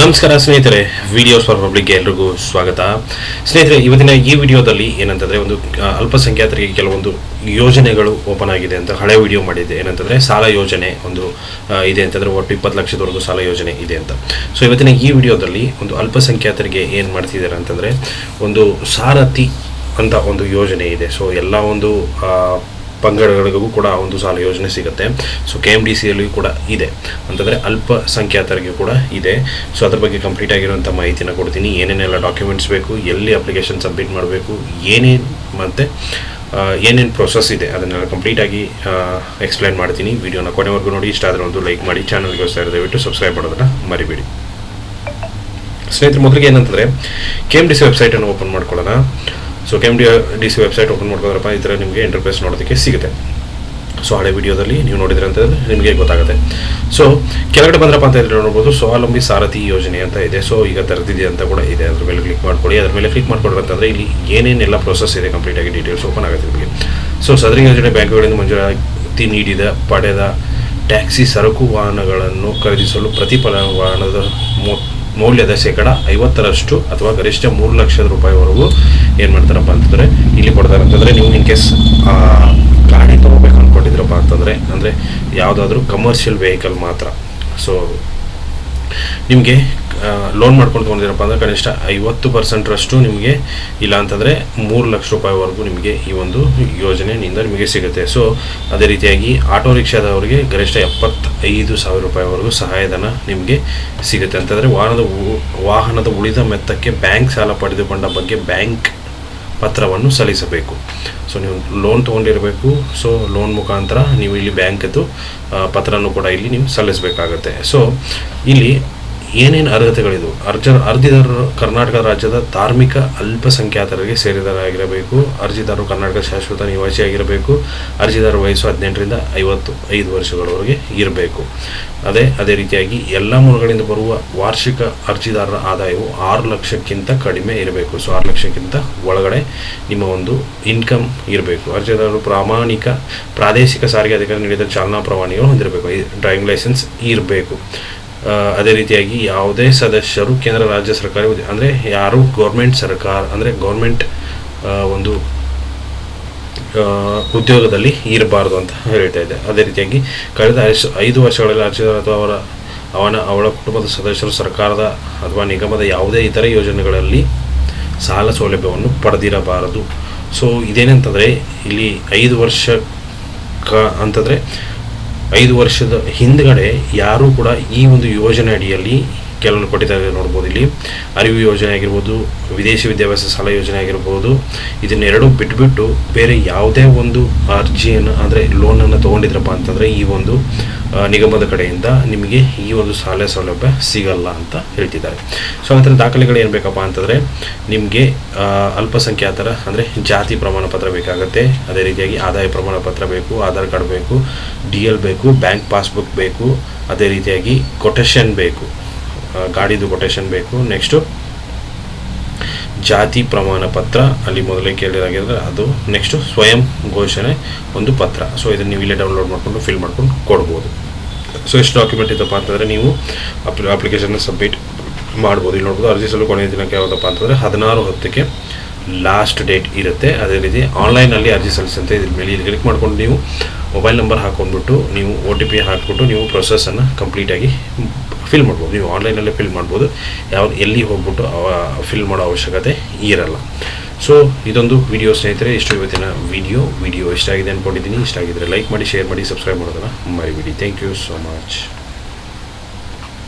ನಮಸ್ಕಾರ ಸ್ನೇಹಿತರೆ videos for ಪಬ್ಲಿಕ್ಗೆ ಎಲ್ರಿಗೂ ಸ್ವಾಗತ. ಸ್ನೇಹಿತರೆ, ಇವತ್ತಿನ ಈ ವಿಡಿಯೋದಲ್ಲಿ ಏನಂತಂದರೆ ಒಂದು ಅಲ್ಪಸಂಖ್ಯಾತರಿಗೆ ಕೆಲವೊಂದು ಯೋಜನೆಗಳು ಓಪನ್ ಆಗಿದೆ ಅಂತ, ಹಳೆ ವಿಡಿಯೋ ಮಾಡಿದ್ದೆ. ಏನಂತಂದರೆ, ಸಾಲ ಯೋಜನೆ ಒಂದು ಇದೆ ಅಂತಂದರೆ, ಒಟ್ಟು ಇಪ್ಪತ್ತು ಲಕ್ಷದವರೆಗೂ ಸಾಲ ಯೋಜನೆ ಇದೆ ಅಂತ. ಸೊ ಇವತ್ತಿನ ಈ ವಿಡಿಯೋದಲ್ಲಿ ಒಂದು ಅಲ್ಪಸಂಖ್ಯಾತರಿಗೆ ಏನು ಮಾಡ್ತಿದ್ದಾರೆ ಅಂತಂದರೆ, ಒಂದು ಸಾರಥಿ ಅಂತ ಒಂದು ಯೋಜನೆ ಇದೆ. ಸೊ ಎಲ್ಲ ಒಂದು ಪಂಗಡಗಳಿಗೂ ಕೂಡ ಒಂದು ಸಾಲ ಯೋಜನೆ ಸಿಗುತ್ತೆ. ಸೊ ಕೆ ಎಂ ಡಿ ಸಿಯಲ್ಲಿಯೂ ಕೂಡ ಇದೆ. ಅಂತಂದರೆ ಅಲ್ಪಸಂಖ್ಯಾತರಿಗೆ ಕೂಡ ಇದೆ. ಸೊ ಅದ್ರ ಬಗ್ಗೆ ಕಂಪ್ಲೀಟ್ ಆಗಿರುವಂಥ ಮಾಹಿತಿನ ಕೊಡ್ತೀನಿ. ಏನೇನೆಲ್ಲ ಡಾಕ್ಯುಮೆಂಟ್ಸ್ ಬೇಕು, ಎಲ್ಲಿ ಅಪ್ಲಿಕೇಶನ್ ಸಬ್ಮಿಟ್ ಮಾಡಬೇಕು, ಏನೇನು ಮತ್ತು ಏನೇನು ಪ್ರೊಸೆಸ್ ಇದೆ, ಅದನ್ನೆಲ್ಲ ಕಂಪ್ಲೀಟಾಗಿ ಎಕ್ಸ್ಪ್ಲೈನ್ ಮಾಡ್ತೀನಿ. ವಿಡಿಯೋನ ಕೊನೆವರೆಗೂ ನೋಡಿ. ಇಷ್ಟ ಆದರೆ ಒಂದು ಲೈಕ್ ಮಾಡಿ. ಚಾನಲ್ಗೆ ಹೊಸ ದಯವಿಟ್ಟು ಸಬ್ಸ್ಕ್ರೈಬ್ ಮಾಡೋದನ್ನು ಮರಿಬೇಡಿ. ಸ್ನೇಹಿತರು, ಮೊದಲಿಗೆ ಏನಂತಂದರೆ ಕೆ ಎಂ ಡಿ ಸಿ ವೆಬ್ಸೈಟನ್ನು ಓಪನ್ ಮಾಡ್ಕೊಳ್ಳೋಣ. So K M D D C website open ಮಾಡ್ಕೊಂಡ್ರಪ್ಪ ಈ ಥರ ನಿಮಗೆ ಇಂಟರ್ಫೇಸ್ ನೋಡೋದಕ್ಕೆ ಸಿಗುತ್ತೆ. ಸೊ ಹಳೆ ವಿಡಿಯೋದಲ್ಲಿ ನೀವು ನೋಡಿದ್ರೆ ಅಂತಂದರೆ ನಿಮಗೆ ಗೊತ್ತಾಗುತ್ತೆ. ಸೊ ಕೆಳಗಡೆ ಬಂದ್ರಪ್ಪ ಅಂತ ಹೇಳಿದ್ರೆ ನೋಡ್ಬೋದು ಸ್ವಾವಲಂಬಿ ಸಾರಥಿ ಯೋಜನೆ ಅಂತ ಇದೆ. ಸೊ ಈಗ ತೆರೆದಿದೆ ಅಂತ ಕೂಡ ಇದೆ. ಅದ್ರ ಮೇಲೆ ಕ್ಲಿಕ್ ಮಾಡ್ಕೊಳ್ಳಿ. ಅದ್ರ ಮೇಲೆ ಕ್ಲಿಕ್ ಮಾಡ್ಕೊಡ್ರಿ ಅಂತಂದರೆ ಇಲ್ಲಿ ಏನೇನೆಲ್ಲ ಪ್ರೊಸೆಸ್ ಇದೆ ಕಂಪ್ಲೀಟಾಗಿ ಡೀಟೇಲ್ಸ್ ಓಪನ್ ಆಗುತ್ತೆ ನಿಮಗೆ. ಸೊ ಸದರಿ ಯೋಜನೆ ಬ್ಯಾಂಕ್ಗಳಿಂದ ಮಂಜೂರಾತಿ ನೀಡಿದ, ಪಡೆದ ಟ್ಯಾಕ್ಸಿ ಸರಕು ವಾಹನಗಳನ್ನು ಖರೀದಿಸಲು ಪ್ರತಿಫಲನದ ಮೊ ಮೌಲ್ಯದ ಶೇಕಡ ಐವತ್ತರಷ್ಟು ಅಥವಾ ಗರಿಷ್ಠ ಮೂರು ಲಕ್ಷದ ರೂಪಾಯಿವರೆಗೂ ಏನು ಮಾಡ್ತಾರಪ್ಪ ಅಂತಂದರೆ ಇಲ್ಲಿ ಕೊಡ್ತಾರೆ ಅಂತಂದರೆ ನೀವು ಇನ್ ಕೇಸ್ ಗಾಡಿ ತೊಗೋಬೇಕು ಅಂದ್ಕೊಂಡಿದ್ರಪ್ಪ ಅಂತಂದರೆ, ಅಂದರೆ ಯಾವುದಾದ್ರೂ ಕಮರ್ಷಿಯಲ್ ವೆಹಿಕಲ್ ಮಾತ್ರ. ಸೊ ನಿಮಗೆ ಲೋನ್ ಮಾಡ್ಕೊಂಡು ತೊಗೊಂಡಿರಪ್ಪ ಅಂದರೆ ಕನಿಷ್ಠ ಐವತ್ತು ಪರ್ಸೆಂಟ್ರಷ್ಟು ನಿಮಗೆ, ಇಲ್ಲ ಅಂತಂದರೆ ಮೂರು ಲಕ್ಷ ರೂಪಾಯಿವರೆಗೂ ನಿಮಗೆ ಈ ಒಂದು ಯೋಜನೆಯಿಂದ ನಿಮಗೆ ಸಿಗುತ್ತೆ. ಸೊ ಅದೇ ರೀತಿಯಾಗಿ ಆಟೋ ರಿಕ್ಷಾದವರಿಗೆ ಗರಿಷ್ಠ ಎಪ್ಪತ್ತೈದು ಸಾವಿರ ರೂಪಾಯಿವರೆಗೂ ಸಹಾಯಧನ ನಿಮಗೆ ಸಿಗುತ್ತೆ. ಅಂತಂದರೆ ವಾಹನದ ವಾಹನದ ಉಳಿದ ಮೆತ್ತಕ್ಕೆ ಬ್ಯಾಂಕ್ ಸಾಲ ಪಡೆದುಕೊಂಡ ಬಗ್ಗೆ ಬ್ಯಾಂಕ್ ಪತ್ರವನ್ನು ಸಲ್ಲಿಸಬೇಕು. ಸೊ ನೀವು ಲೋನ್ ತೊಗೊಂಡಿರಬೇಕು. ಸೊ ಲೋನ್ ಮುಖಾಂತರ ನೀವು ಇಲ್ಲಿ ಬ್ಯಾಂಕದ್ದು ಪತ್ರನೂ ಕೂಡ ಇಲ್ಲಿ ನೀವು ಸಲ್ಲಿಸಬೇಕಾಗತ್ತೆ. ಸೊ ಇಲ್ಲಿ ಏನೇನು ಅರ್ಹತೆಗಳಿದು ಅರ್ಜ ಅರ್ಜಿದಾರರು ಕರ್ನಾಟಕ ರಾಜ್ಯದ ಧಾರ್ಮಿಕ ಅಲ್ಪಸಂಖ್ಯಾತರಿಗೆ ಸೇರಿದರಾಗಿರಬೇಕು ಅರ್ಜಿದಾರರು ಕರ್ನಾಟಕ ಶಾಶ್ವತ ನಿವಾಸಿಯಾಗಿರಬೇಕು. ಅರ್ಜಿದಾರ ವಯಸ್ಸು ಹದಿನೆಂಟರಿಂದ ಐವತ್ತು, ಐದು ವರ್ಷಗಳವರೆಗೆ ಇರಬೇಕು. ಅದೇ ಅದೇ ರೀತಿಯಾಗಿ ಎಲ್ಲ ಮೂಲಗಳಿಂದ ಬರುವ ವಾರ್ಷಿಕ ಅರ್ಜಿದಾರರ ಆದಾಯವು ಆರು ಲಕ್ಷಕ್ಕಿಂತ ಕಡಿಮೆ ಇರಬೇಕು. ಸೊ, ಆರು ಲಕ್ಷಕ್ಕಿಂತ ಒಳಗಡೆ ನಿಮ್ಮ ಒಂದು ಇನ್ಕಮ್ ಇರಬೇಕು. ಅರ್ಜಿದಾರರು ಪ್ರಾಮಾಣಿಕ, ಪ್ರಾದೇಶಿಕ ಸಾರಿಗೆ ಅಧಿಕಾರಿ ನೀಡಿದ ಚಾಲನಾ ಪ್ರಮಾಣಿಗಳು ಹೊಂದಿರಬೇಕು. ಡ್ರೈವಿಂಗ್ ಲೈಸೆನ್ಸ್ ಇರಬೇಕು. ಅದೇ ರೀತಿಯಾಗಿ ಯಾವುದೇ ಸದಸ್ಯರು ಕೇಂದ್ರ ರಾಜ್ಯ ಸರ್ಕಾರ ಅಂದರೆ ಯಾರು ಗೌರ್ಮೆಂಟ್ ಸರ್ಕಾರ, ಅಂದರೆ ಗೌರ್ಮೆಂಟ್ ಒಂದು ಉದ್ಯೋಗದಲ್ಲಿ ಇರಬಾರ್ದು ಅಂತ ಹೇಳ್ತಾ ಇದೆ. ಅದೇ ರೀತಿಯಾಗಿ ಕಳೆದ ಐದು ವರ್ಷಗಳಲ್ಲಿ ಅರ್ಜಿದಾರ ಅಥವಾ ಅವರ, ಅವನ, ಅವಳ ಕುಟುಂಬದ ಸದಸ್ಯರು ಸರ್ಕಾರದ ಅಥವಾ ನಿಗಮದ ಯಾವುದೇ ಇತರ ಯೋಜನೆಗಳಲ್ಲಿ ಸಾಲ ಸೌಲಭ್ಯವನ್ನು ಪಡೆದಿರಬಾರದು. ಸೊ ಇದೇನಂತಂದರೆ, ಇಲ್ಲಿ ಐದು ವರ್ಷ ಕ ಅಂತಂದರೆ ಐದು ವರ್ಷದ ಹಿಂದ್ಗಡೆ ಯಾರೂ ಕೂಡ ಈ ಒಂದು ಯೋಜನೆ ಅಡಿಯಲ್ಲಿ ಕೆಲವೊಂದು ಕೊಟ್ಟಿದ್ದಾರೆ ನೋಡ್ಬೋದು ಇಲ್ಲಿ. ಅರಿವು ಯೋಜನೆ ಆಗಿರ್ಬೋದು ವಿದೇಶಿ ವಿದ್ಯಾಭ್ಯಾಸ ಸಾಲ ಯೋಜನೆ ಆಗಿರ್ಬೋದು. ಇದನ್ನೆರಡು ಬಿಟ್ಬಿಟ್ಟು ಬೇರೆ ಯಾವುದೇ ಒಂದು ಅರ್ಜಿಯನ್ನು ಅಂದರೆ ಲೋನನ್ನು ತೊಗೊಂಡಿದ್ರಪ್ಪ ಅಂತಂದರೆ ಈ ಒಂದು ನಿಗಮದ ಕಡೆಯಿಂದ ನಿಮಗೆ ಈ ಒಂದು ಸಾಲ ಸೌಲಭ್ಯ ಸಿಗಲ್ಲ ಅಂತ ಹೇಳ್ತಿದ್ದಾರೆ. ಸೊ ಅದರ ದಾಖಲೆಗಳು ಏನು ಬೇಕಪ್ಪ ಅಂತಂದರೆ ನಿಮಗೆ ಅಲ್ಪಸಂಖ್ಯಾತರ ಅಂದರೆ ಜಾತಿ ಪ್ರಮಾಣ ಪತ್ರ ಬೇಕಾಗುತ್ತೆ. ಅದೇ ರೀತಿಯಾಗಿ ಆದಾಯ ಪ್ರಮಾಣ ಪತ್ರ ಬೇಕು ಆಧಾರ್ ಕಾರ್ಡ್ ಬೇಕು ಡಿ ಎಲ್ ಬೇಕು ಬ್ಯಾಂಕ್ ಪಾಸ್ಬುಕ್ ಬೇಕು ಅದೇ ರೀತಿಯಾಗಿ ಕೊಟೇಶನ್ ಬೇಕು. ಆ, ಗಾಡಿದು ಕೊಟೇಶನ್ ಬೇಕು. ನೆಕ್ಸ್ಟು ಜಾತಿ ಪ್ರಮಾಣ ಪತ್ರ. ಅಲ್ಲಿ ಮೊದಲೇ ಕೇಳಿದಾಗಿದ್ರೆ ಅದು ನೆಕ್ಸ್ಟು ಸ್ವಯಂ ಘೋಷಣೆ ಒಂದು ಪತ್ರ. ಸೊ ಇದನ್ನು ನೀವು ಇಲ್ಲೇ ಡೌನ್ಲೋಡ್ ಮಾಡಿಕೊಂಡು ಫಿಲ್ ಮಾಡ್ಕೊಂಡು ಕೊಡ್ಬೋದು. ಸೊ ಎಷ್ಟು ಡಾಕ್ಯುಮೆಂಟ್ ಇತ್ತಪ್ಪ ಅಂತಂದರೆ ನೀವು ಅಪ್ಲಿ ಅಪ್ಲಿಕೇಶನ್ನ ಸಬ್ಮಿಟ್ ಮಾಡ್ಬೋದು. ಇಲ್ಲಿ ನೋಡ್ಬೋದು ಅರ್ಜಿ ಸಲ್ಲು ಕೊನೆಯ ದಿನಕ್ಕೆ ಯಾವುದಪ್ಪ ಅಂತಂದರೆ ಹದಿನಾರು ಹೊತ್ತಿಗೆ ಲಾಸ್ಟ್ ಡೇಟ್ ಇರುತ್ತೆ. ಅದೇ ರೀತಿ ಆನ್ಲೈನಲ್ಲಿ ಅರ್ಜಿ ಸಲ್ಲಿಸಂತೆ ಇದ್ರ ಮೇಲೆ ಇಲ್ಲಿ ಕ್ಲಿಕ್ ಮಾಡ್ಕೊಂಡು ನೀವು ಮೊಬೈಲ್ ನಂಬರ್ ಹಾಕೊಂಡ್ಬಿಟ್ಟು ನೀವು ಒ ಟಿ ಪಿ ಹಾಕ್ಬಿಟ್ಟು ನೀವು ಪ್ರೊಸೆಸನ್ನು ಕಂಪ್ಲೀಟಾಗಿ ಫಿಲ್ ಮಾಡ್ಬೋದು. ನೀವು ಆನ್ಲೈನಲ್ಲೇ ಫಿಲ್ ಮಾಡ್ಬೋದು. ಯಾವ ಎಲ್ಲಿ ಹೋಗ್ಬಿಟ್ಟು ಫಿಲ್ ಮಾಡೋ ಅವಶ್ಯಕತೆ ಇರಲ್ಲ. ಸೊ ಇದೊಂದು ವಿಡಿಯೋ ಸ್ನೇಹಿತರೆ, ಇಷ್ಟು ಇವತ್ತಿನ ವಿಡಿಯೋ ವಿಡಿಯೋ ಇಷ್ಟ ಆಗಿದೆ ಅಂದ್ಕೊಂಡಿದ್ದೀನಿ ಇಷ್ಟ ಆಗಿದ್ರೆ ಲೈಕ್ ಮಾಡಿ ಶೇರ್ ಮಾಡಿ ಸಬ್ಸ್ಕ್ರೈಬ್ ಮಾಡೋದನ್ನು ಮರಿಬಿಡಿ. Thank you so much